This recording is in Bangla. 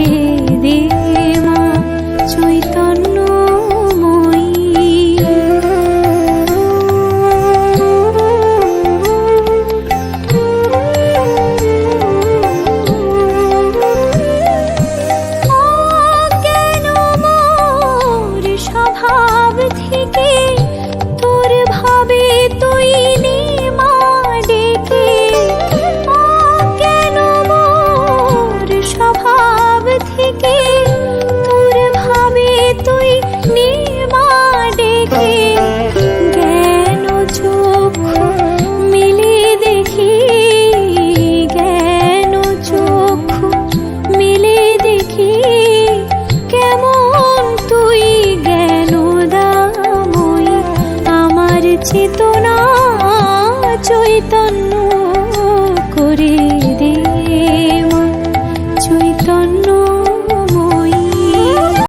করে দে মা চৈতন্যময়ী। অজ্ঞান মোর স্বভাব থেকে তোর ভাবে চেতনা চৈতন্য করে দে চৈতন্য